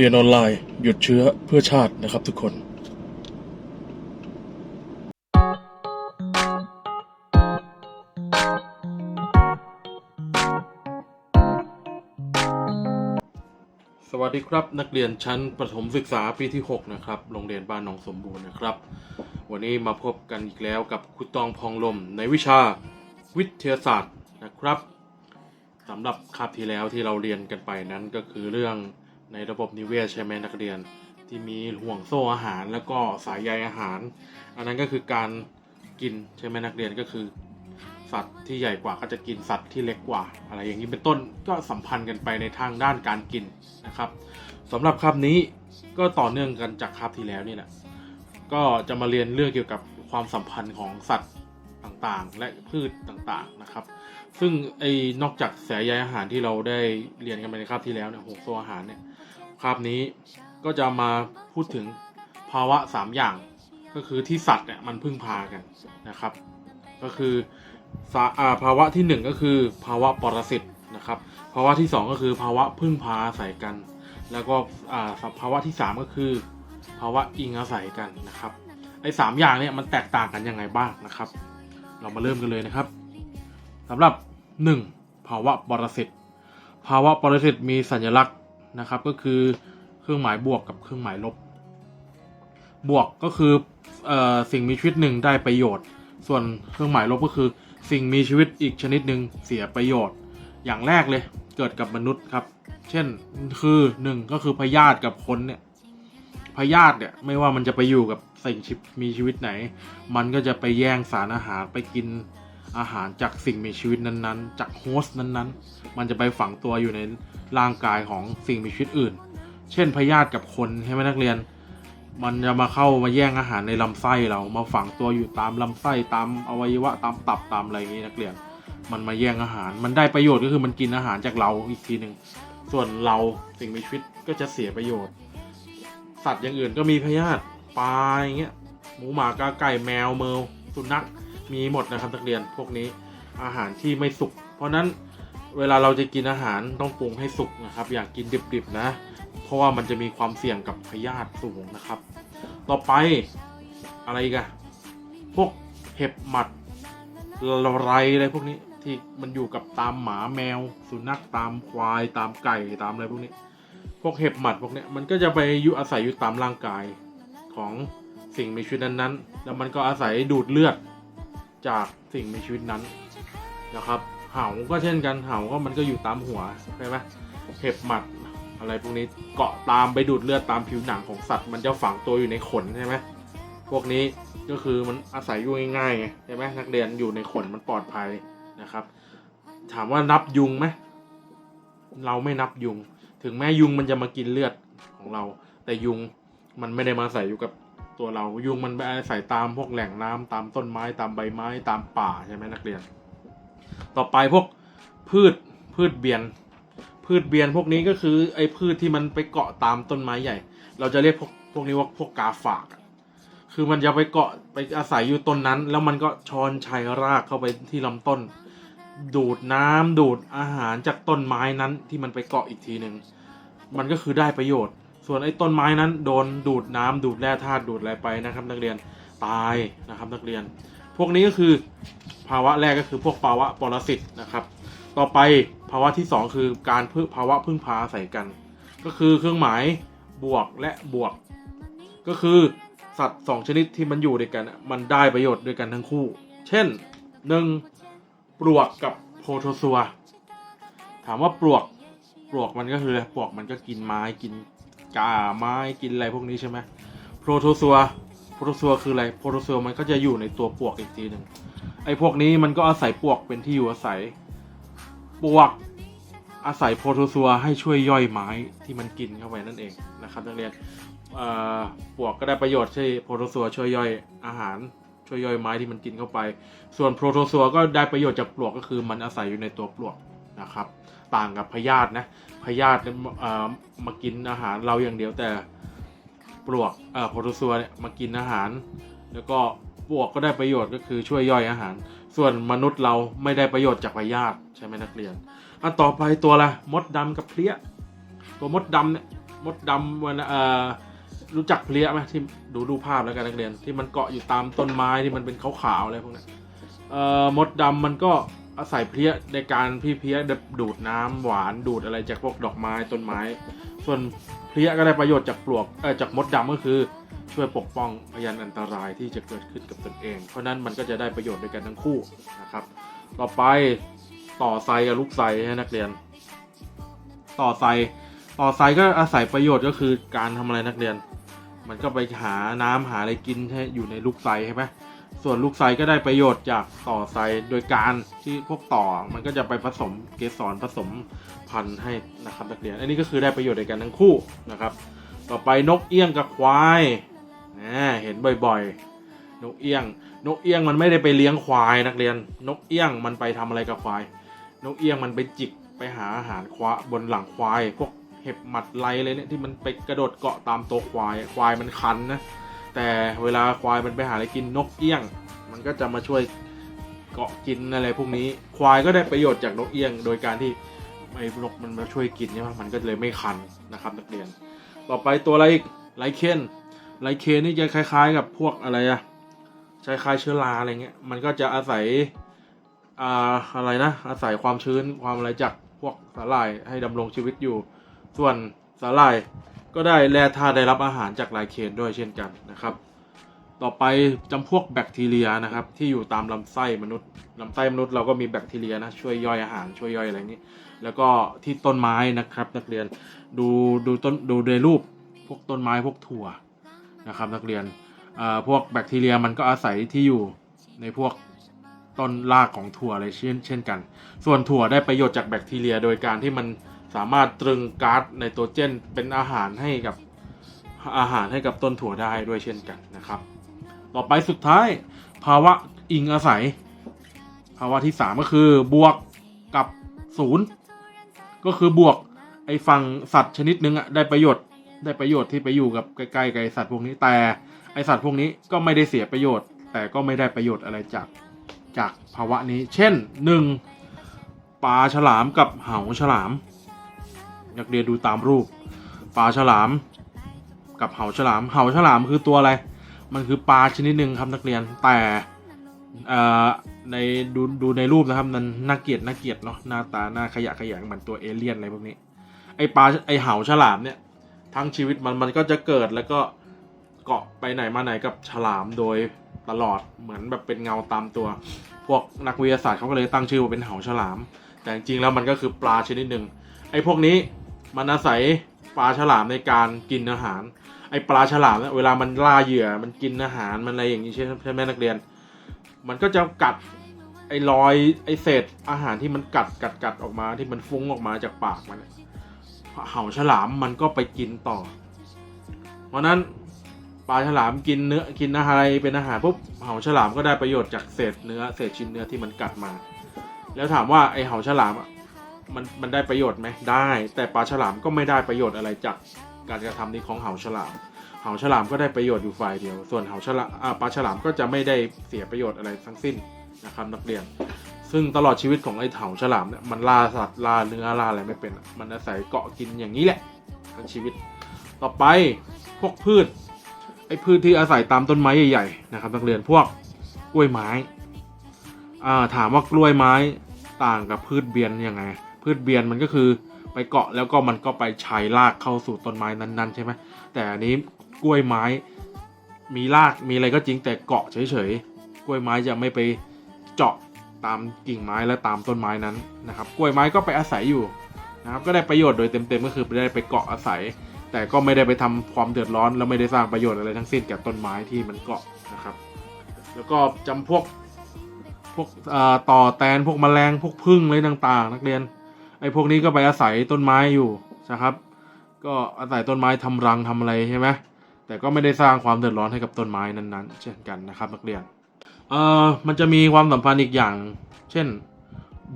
เรียนออนไลน์ หยุดเชื้อเพื่อชาตินะครับทุกคนสวัสดีครับ นักเรียนชั้นประถมศึกษาปีที่ 6 นะครับโรงเรียนบ้านหนองสมบูรณ์นะครับ วันนี้มาพบกันอีกแล้วกับครูตองพองลมในวิชาวิทยาศาสตร์นะครับสำหรับคาบที่แล้วที่เราเรียนกันไปนั้นก็คือเรื่อง ในระบบนิเวศใช่ไหมนักเรียน ที่มีห่วงโซ่อาหารแล้วก็สายใยอาหาร อันนั้นก็คือการกินใช่ไหมนักเรียนก็คือ สัตว์ที่ใหญ่กว่าก็จะกินสัตว์ที่เล็กกว่า อะไรอย่างนี้เป็นต้นก็สัมพันธ์กันไปในทางด้านการกินนะครับสำหรับคาบนี้ก็ต่อเนื่องกันจากคาบที่แล้วนี่แหละก็จะมาเรียนเรื่องเกี่ยวกับความสัมพันธ์ของสัตว์ต่างๆ และพืชต่างๆนะครับ ซึ่งไอ้นอกจากสายใยอาหารที่เราได้เรียนกันไปในคาบที่แล้วเนี่ยหกตัวอาหารเนี่ย คาบนี้ก็จะมาพูดถึงภาวะ 3 อย่าง ก็คือที่สัตว์เนี่ยมันพึ่งพากันนะครับ ก็คือสาอาภาวะที่ 1 ก็คือภาวะปรสิตนะครับ ภาวะที่ 2 ก็คือภาวะพึ่งพาอาศัยกัน แล้วก็ภาวะที่ 3 ก็คือภาวะอิงอาศัยกันนะครับไอ้สามอย่างเนี่ยมันแตกต่างกันยังไงบ้างนะครับ เรามาเริ่มกันเลยนะครับสำหรับ 1. ภาวะปรสิตภาวะปรสิตมีสัญลักษณ นะครับ ก็คือเครื่องหมายบวกกับเครื่องหมายลบ บวกก็คือออสิ่งมีชีวิตหนึ่งได้ประโยชน์ ส่วนเครื่องหมายลบก็คือ สิ่งมีชีวิตอีกชนิดหนึ่งเสียประโยชน์ อย่างแรกเลยเกิดกับมนุษย์ครับ เช่นคือหนึ่งก็คือพยาธิกับคนเนี่ยพยาธิเนี่ยไม่ว่ามันจะไปอยู่กับสิ่งมีชีวิตไหน มันก็จะไปแย่งสารอาหารไปกิน อาหารจากสิ่งมีชีวิตนั้นๆ จากโฮสต์นั้นๆ มันจะไปฝังตัวอยู่ในร่างกายของสิ่งมีชีวิตอื่น เช่นพยาธิกับคนใช่ไหมนักเรียน มันจะมาเข้ามาแย่งอาหารในลำไส้เรามาฝังตัวอยู่ตามลำไส้ตามอวัยวะตามตับตามอะไรอย่างนี้นักเรียน มันมาแย่งอาหาร มันได้ประโยชน์ก็คือมันกินอาหารจากเราอีกทีหนึ่งส่วนเราสิ่งมีชีวิตก็จะเสียประโยชน์ สัตว์อย่างอื่นก็มีพยาธิปลาอย่างเงี้ยหมูหมากาไก่แมวเมิวสุนัข มีหมดนะครับนักเรียนพวกนี้อาหารที่ไม่สุก เพราะนั้นเวลาเราจะกินอาหารต้องปรุงให้สุกนะครับ อย่ากกินดิบๆนะ เพราะว่ามันจะมีความเสี่ยงกับพยาธิสูงนะครับ ต่อไปอะไรกันพวกเห็บหมัดไรอะไรพวกนี้ที่มันอยู่กับตามหมาแมว สุนัขตามควายตามไก่ตามอะไรพวกนี้ พวกเห็บหมัดพวกนี้มันก็จะไปอยู่อาศัยอยู่ตามร่างกายของสิ่งมีชีวิตนั้นๆ แล้วมันก็อาศัยดูดเลือด จากสิ่งมีชีวิตนั้นนะครับเห่าก็เช่นกันเห่าก็มันก็อยู่ตามหัวใช่ไหมเห็บหมัดอะไรพวกนี้เกาะตามไปดูดเลือดตามผิวหนังของสัตว์ มันจะฝังตัวอยู่ในขนใช่ไหมพวกนี้ก็คือมันอาศัยอยู่ง่ายๆใช่ไหมนักเรียนอยู่ในขนมันปลอดภัยนะครับ ถามว่านับยุงไหมเราไม่นับยุง ถึงแม้ยุงมันจะมากินเลือดของเรา แต่ยุงมันไม่ได้มาอาศัยอยู่กับ ตัวเรายุงมันไปอาศัยตามพวกแหล่งน้ำตามต้นไม้ตามใบไม้ตามป่าใช่ไหมนักเรียน ต่อไปพวกพืชพืชเบียน พืชเบียนพวกนี้ก็คือไอ้พืชที่มันไปเกาะตามต้นไม้ใหญ่ เราจะเรียกพวกพวกนี้ว่าพวกกาฝาก คือมันจะไปเกาะไปอาศัยอยู่ต้นนั้น แล้วมันก็ชอนชัยรากเข้าไปที่ลำต้น ดูดน้ำดูดอาหารจากต้นไม้นั้นที่มันไปเกาะอีกทีหนึ่งมันก็คือได้ประโยชน์ ส่วนไอ้ต้นไม้นั้นโดนดูดน้ำดูดแร่ธาตุดูดอะไรไปนะครับ นักเรียนตายนะครับนักเรียน พวกนี้ก็คือภาวะแรกก็คือพวกภาวะปรสิตนะครับ ต่อไปภาวะที่ 2 คือการพึ่งภาวะพึ่งพาอาศัยกัน ก็คือเครื่องหมายบวกและบวก ก็คือสัตว์สองชนิดที่มันอยู่ด้วยกัน มันได้ประโยชน์ด้วยกันทั้งคู่ เช่นหนึ่งปลวกกับโพโทซัว ถามว่าปลวกปลวกมันก็คืออะไรปลวกมันก็กินไม้กิน กาไม้กินอะไรพวกนี้ใช่ไหมโพรโทซัวโพรโทซัวคืออะไรโพรโทซัวมันก็จะอยู่ในตัวปลวกอีกทีหนึ่งไอ้พวกนี้มันก็อาศัยปลวกเป็นที่อยู่อาศัยปลวกอาศัยโพรโทซัวให้ช่วยย่อยไม้ที่มันกินเข้าไปนั่นเองนะครับนักเรียนเปลวกก็ได้ประโยชน์ใช่โพรโทซัวช่วยย่อยอาหารช่วยย่อยไม้ที่มันกินเข้าไป ส่วนโพรโทซัวก็ได้ประโยชน์จากปลวกก็คือมันอาศัยอยู่ในตัวปลวก นะครับ ต่างกับพยาธินะพยาธิมากินอาหารเราอย่างเดียวแต่ปลวกเอ่อโพโทซัวเนี่ยมากินอาหาร แล้วก็ปลวกก็ได้ประโยชน์ก็คือช่วยย่อยอาหาร ส่วนมนุษย์เราไม่ได้ประโยชน์จากพยาธิใช่ไหมนักเรียนอันต่อไปตัวละมดดำกับเพลี้ยตัวมดดำเนี่ยมดดำวันเอ่อรู้จักเพลี้ยไหมที่ดูดูปภาพแล้วกันนักเรียนที่มันเกาะอยู่ตามต้นไม้ที่มันเป็นขาวๆอะไรพวกนั้นเอ่อมดดำมันก็ อาศัยเพลี้ยในการพี่เพลี้ยดูดน้ำหวานดูดอะไรจากพวกดอกไม้ต้นไม้ ส่วนเพลี้ยก็ได้ประโยชน์จากปลวกเออจากมดดำก็คือช่วยปกป้องพยานอันตรายที่จะเกิดขึ้นกับตนเอง เพราะนั้นมันก็จะได้ประโยชน์ด้วยกันทั้งคู่นะครับ ต่อไปต่อไซกับลูกไซให้นักเรียน ต่อไซต่อไซก็อาศัยประโยชน์ก็คือการทำอะไรนักเรียน มันก็ไปหาน้ำหาอะไรกินให้อยู่ในลูกไซใช่ไหม ส่วนลูกไซก็ได้ประโยชน์จากต่อไซโดยการที่พวกต่อมันก็จะไปผสมเกสรผสมพันธุ์ให้นะครับนักเรียน อันนี้ก็คือได้ประโยชน์ด้วยกันทั้งคู่นะครับ ต่อไปนกเอี้ยงกับควายนะเห็นบ่อยๆ นกเอี้ยง นกเอี้ยงมันไม่ได้ไปเลี้ยงควายนักเรียน นกเอี้ยงมันไปทำอะไรกับควาย นกเอี้ยงมันไปจิกไปหาอาหารควาบนหลังควาย พวกเห็บหมัดไลเลยเนี่ยที่มันไปกระโดดเกาะตามตัวควาย ควายมันคันนะ แต่เวลาควายมันไปหาอะไรกินนกเอี้ยง มันก็จะมาช่วยเกาะกินอะไรพวกนี้ ควายก็ได้ประโยชน์จากนกเอี้ยง โดยการที่ไอ้นกมันมาช่วยกินใช่ไหมมันก็เลยไม่คันนะครับนักเรียน ต่อไปตัวอะไรอีกไลเคนไลเคนนี่จะคล้าย ๆ กับพวกอะไรอะคล้ายๆเชื้อราอะไรเงี้ยมันก็จะอาศัยอ่าอะไรนะอาศัยความชื้นความอะไรจากพวกสาหร่ายให้ดำรงชีวิตอยู่ ส่วนสาหร่าย ก็ได้แร่ธาตุได้รับอาหารจากไลเคนด้วยเช่นกันนะครับ ต่อไปจำพวกแบคทีเรียนะครับ ที่อยู่ตามลำไส้มนุษย์ลำไส้มนุษย์เราก็มีแบคทีเรียนะช่วยย่อยอาหารช่วยย่อยอะไรนี้ แล้วก็ที่ต้นไม้นะครับ นักเรียนดูดูต้นดูในรูปพวกต้นไม้พวกถั่วนะครับ นักเรียนพวกแบคทีเรียมันก็อาศัยที่อยู่ในพวกต้นรากของถั่วอะไรเช่นเช่นกัน ส่วนถั่วได้ประโยชน์จากแบคทีเรีย โดยการที่มัน สามารถตรึงก๊าซไนโตรเจนเป็นอาหารให้กับอาหารให้กับต้นถั่วได้ด้วยเช่นกันนะครับ ต่อไปสุดท้ายภาวะอิงอาศัย ภาวะที่สามก็คือบวกกับศูนย์ก็คือบวกไอ้ฝั่งสัตว์ชนิดหนึงอะได้ประโยชน์ได้ประโยชน์ที่ไปอยู่กับใกล้ๆกับไอสัตว์พวกนี้แต่ไอสัตว์พวกนี้ก็ไม่ได้เสียประโยชน์ แต่ก็ไม่ได้ประโยชน์อะไรจากจากภาวะนี้ เช่นหนึ่งปลาฉลามกับเหาฉลาม อยากเรียนดูตามรูปปลาฉลาม กับเหาฉลาม เหาฉลามคือตัวอะไร มันคือปลาชนิดหนึ่งครับนักเรียนแต่ในดูดูในรูปนะครับมันน่าเกลียดน่าเกลียดเนาะหน้าตาหน้าขยะขยงเหมือนตัวเอเลี่ยนอะไรพวกนี้ไอปลาไอเหาฉลามเนี่ยทั้งชีวิตมันมันก็จะเกิดแล้วก็เกาะไปไหนมาไหนกับฉลามโดยตลอดเหมือนแบบเป็นเงาตามตัว พวกนักวิทยาศาสตร์เขาก็เลยตั้งชื่อว่าเป็นเหาฉลาม แต่จริงๆแล้วมันก็คือปลาชนิดหนึ่งไอพวกนี้ มันอาศัยปลาฉลามในการกินอาหาร ไอปลาฉลามเนี่ยเวลามันล่าเหยื่อมันกินอาหารมันอะไรอย่างนี้ใช่ใช่ไหมนักเรียน มันก็จะกัดไอรอยไอเศษอาหารที่มันกัดกัดกัดออกมาที่มันฟุ้งออกมาจากปากมันเห่าฉลามมันก็ไปกินต่อ เพราะนั้นปลาฉลามกินเนื้อกินอาหารอะไรเป็นอาหารปุ๊บเห่าฉลามก็ได้ประโยชน์จากเศษเนื้อเศษชิ้นเนื้อที่มันกัดมา แล้วถามว่าไอเห่าฉลามอะ มันมันได้ประโยชน์ไหมได้ แต่ปลาฉลามก็ไม่ได้ประโยชน์อะไรจากการกระทำนี้ของเห่าฉลาม เหาฉลามก็ได้ประโยชน์อยู่ฝ่ายเดียว ส่วนเหาฉลามปลาฉลามก็จะไม่ได้เสียประโยชน์อะไรทั้งสิ้นนะครับนักเรียน ซึ่งตลอดชีวิตของไอ้เหาฉลามเนี่ยมันล่าสัตว์ล่าเนื้อล่าอะไรไม่เป็น มันอาศัยเกาะกินอย่างนี้แหละทั้งชีวิต ต่อไปพวกพืชไอ้พืชที่อาศัยตามต้นไม้ใหญ่ๆนะครับนักเรียนพวกกล้วยไม้ อ่าถามว่ากล้วยไม้ต่างกับพืชเบียนยังไง พืชเบียนมันก็คือไปเกาะแล้วก็มันก็ไปชายรากเข้าสู่ต้นไม้นั้นๆ ใช่ไหมแต่อันนี้กล้วยไม้มีรากมีอะไรก็จริงแต่เกาะเฉยๆกล้วยไม้จะไม่ไปเจาะตามกิ่งไม้และตามต้นไม้นั้นนะครับ กล้วยไม้ก็ไปอาศัยอยู่นะครับก็ได้ประโยชน์โดยเต็มๆก็คือได้ไปเกาะอาศัย แต่ก็ไม่ได้ไปทำความเดือดร้อน แล้วไม่ได้สร้างประโยชน์อะไรทั้งสิ้นแกับต้นไม้ที่มันเกาะนะครับ แล้วก็จำพวกพวกต่อแตนพวกแมลงพวกพึ่งอะไรต่างๆ นักเรียน ไอ้พวกนี้ก็ไปอาศัยต้นไม้อยู่นะครับ ก็อาศัยต้นไม้ทำรังทำอะไรใช่ไหมแต่ก็ไม่ได้สร้างความเดือดร้อนให้กับต้นไม้นั้นๆ เช่นกันนะครับนักเรียนเอ่อมันจะมีความสัมพันธ์อีกอย่าง เช่น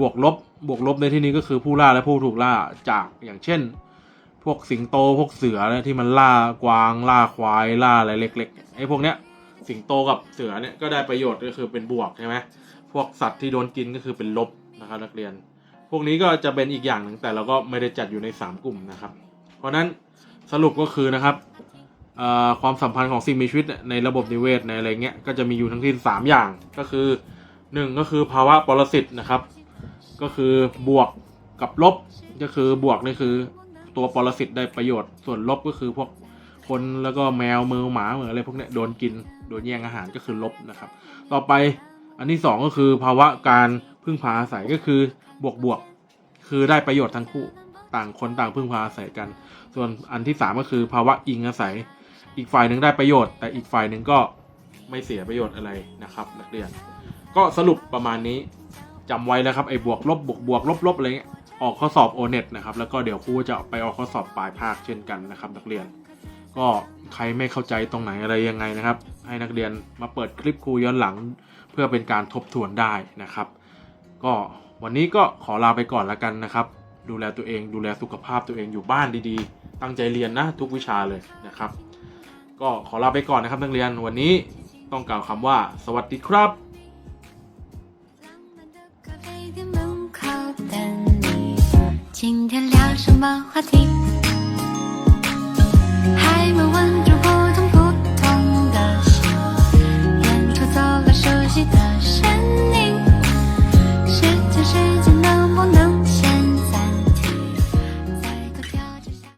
บวกลบบวกลบในที่นี้ก็คือผู้ล่าและผู้ถูกล่าจากอย่างเช่น พวกสิงโตพวกเสือเนี่ยที่มันล่ากวางล่าควายล่าอะไรเล็กๆไอ้พวกเนี้ยสิงโตกับเสือเนี่ยก็ได้ประโยชน์ก็คือเป็นบวกใช่ไหมพวกสัตว์ที่โดนกินก็คือเป็นลบนะครับนักเรียน พวกนี้ก็จะเป็นอีกอย่างหนึ่งแต่เราก็ไม่ได้จัดอยู่ใน 3 กลุ่มนะครับ เพราะนั้นสรุปก็คือนะครับความสัมพันธ์ของสิ่งมีชีวิตในระบบนิเวศในอะไรเงี้ยก็จะมีอยู่ทั้งสิ้นสามอย่างก็คือหนึ่งก็คือภาวะปรสิตนะครับ ก็คือบวกกับลบก็คือบวกนี่คือตัวปรสิตได้ประโยชน์ ส่วนลบก็คือพวกคนแล้วก็แมวมือหมาเหมือนอะไรพวกเนี้ยโดนกินโดนแย่งอาหารก็คือลบนะครับ ต่อไปอันที่สองก็คือภาวะการ พึ่งพาอาศัยก็คือบวกบวกคือได้ประโยชน์ทั้งคู่ต่างคนต่างพึ่งพาอาศัยกัน ส่วนอันที่สามก็คือภาวะอิงอาศัย อีกฝ่ายหนึ่งได้ประโยชน์ แต่อีกฝ่ายหนึ่งก็ไม่เสียประโยชน์อะไรนะครับนักเรียน ก็สรุปประมาณนี้จำไว้แล้วครับไอ้บวกลบบวกบวกลบลบอะไรเงี้ยออกข้อสอบโอเน็ตนะครับแล้วก็เดี๋ยวครูจะไปออกข้อสอบปลายภาคเช่นกันนะครับนักเรียน ก็ใครไม่เข้าใจตรงไหนอะไรยังไงนะครับ ให้นักเรียนมาเปิดคลิปครูย้อนหลัง เพื่อเป็นการทบทวนได้นะครับ ก็วันนี้ก็ขอลาไปก่อนละกันนะครับ ดูแลตัวเองดูแลสุขภาพตัวเองอยู่บ้านดีๆ ตั้งใจเรียนนะทุกวิชาเลยนะครับ ก็ขอลาไปก่อนนะครับนักเรียนวันนี้ต้องกล่าวคำว่า สวัสดีครับ今天聊什么话题？还没问。